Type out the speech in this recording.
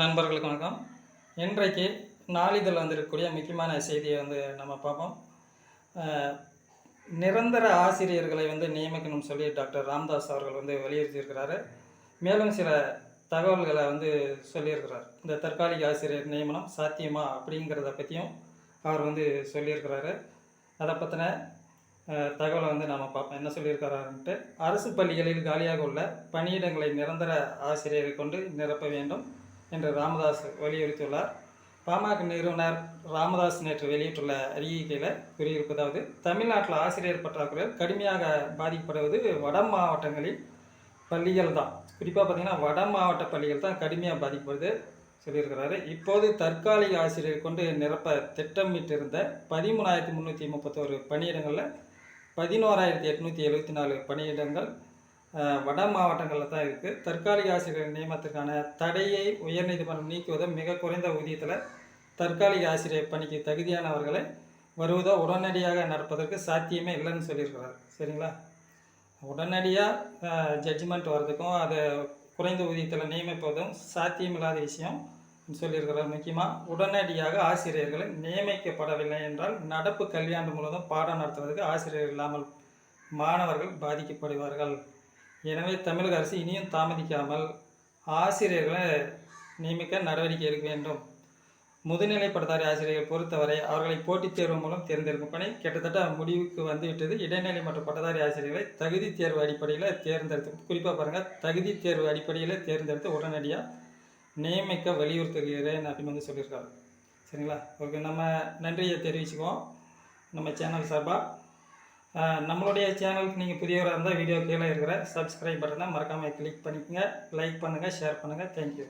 நண்பர்களுக்கு வணக்கம். இன்றைக்கு நாளிதழ் வந்திருக்கக்கூடிய முக்கியமான செய்தியை வந்து நம்ம பார்ப்போம். நிரந்தர ஆசிரியர்களை வந்து நியமிக்கணும்னு சொல்லி டாக்டர் ராம்தாஸ் அவர்கள் வந்து வலியுறுத்தியிருக்கிறாரு. மேலும் சில தகவல்களை வந்து சொல்லியிருக்கிறார். இந்த தற்காலிக ஆசிரியர் நியமனம் சாத்தியமா அப்படிங்கிறத பற்றியும் அவர் வந்து சொல்லியிருக்கிறாரு. அதை பற்றின தகவலை வந்து நாம் பார்ப்போம். என்ன சொல்லியிருக்கிறாருன்ட்டு அரசு பள்ளிகளில் காலியாக உள்ள பணியிடங்களை நிரந்தர ஆசிரியரை கொண்டு நிரப்ப வேண்டும். என்று ராமதாஸ் வலியுறுத்தியுள்ளார். பாமக நிறுவனர் ராமதாஸ் நேற்று வெளியிட்டுள்ள அறிக்கையில் கூறியிருப்பதாவது தமிழ்நாட்டில் ஆசிரியர் பற்றாக்குறை கடுமையாக பாதிக்கப்படுவது வட மாவட்டங்களில் பள்ளிகள் தான். குறிப்பாக பார்த்தீங்கன்னா வட மாவட்ட பள்ளிகள் தான் கடுமையாக பாதிக்கப்படுது சொல்லியிருக்கிறாரு. இப்போது தற்காலிக ஆசிரியர் கொண்டு நிரப்ப திட்டமிட்டிருந்த பதிமூணாயிரத்தி முந்நூற்றி முப்பத்தோரு பணியிடங்களில் பதினோராயிரத்தி எட்நூற்றி எழுபத்தி நாலு பணியிடங்கள் வட மாவட்டங்களில் தான் இருக்குது தற்காலிக ஆசிரியர் நியமனத்திற்கான தடையை உயர்நீதிமன்றம் நீக்குவதை மிக குறைந்த ஊதியத்தில் தற்காலிக ஆசிரியர் பணிக்கு தகுதியானவர்களை வருவதோ உடனடியாக நடப்பதற்கு சாத்தியமே இல்லைன்னு சொல்லியிருக்கிறார். சரிங்களா? உடனடியாக ஜட்ஜ்மெண்ட் வர்றதுக்கும் அதை குறைந்த ஊதியத்தில் நியமிப்பதும் சாத்தியமில்லாத விஷயம் சொல்லியிருக்கிறார் முக்கியமாக உடனடியாக ஆசிரியர்கள் நியமிக்கப்படவில்லை என்றால் நடப்பு கல்வியாண்டு முழுவதும் பாடம் நடத்துவதற்கு ஆசிரியர் இல்லாமல் மாணவர்கள் பாதிக்கப்படுவார்கள். எனவே தமிழக அரசு இனியும் தாமதிக்காமல் ஆசிரியர்களை நியமிக்க நடவடிக்கை எடுக்க வேண்டும். முதுநிலை பட்டதாரி ஆசிரியர்கள் பொறுத்தவரை அவர்களை போட்டித் தேர்வு மூலம் தேர்ந்தெடுக்கும் பணி கிட்டத்தட்ட முடிவுக்கு வந்துவிட்டது. இடைநிலை மற்றும் பட்டதாரி ஆசிரியர்களை தகுதி தேர்வு அடிப்படையில் தேர்ந்தெடுத்து குறிப்பாக பாருங்கள் தகுதி தேர்வு அடிப்படையில் தேர்ந்தெடுத்து உடனடியாக நியமிக்க வலியுறுத்துகிறேன் அப்படின்னு வந்து சொல்லியிருக்காரு. சரிங்களா? ஓகே நம்ம நன்றியை தெரிவிச்சுக்குவோம். நம்ம சேனல் சார்பாக நம்மளுடைய சேனலுக்கு நீங்கள் புதியவராக இருந்தால் வீடியோ கீழே இருக்கிற சப்ஸ்கிரைப் பட்டனை மறக்காமல் கிளிக் பண்ணிக்கங்க. லைக் பண்ணுங்கள் ஷேர் பண்ணுங்கள் தேங்க்யூ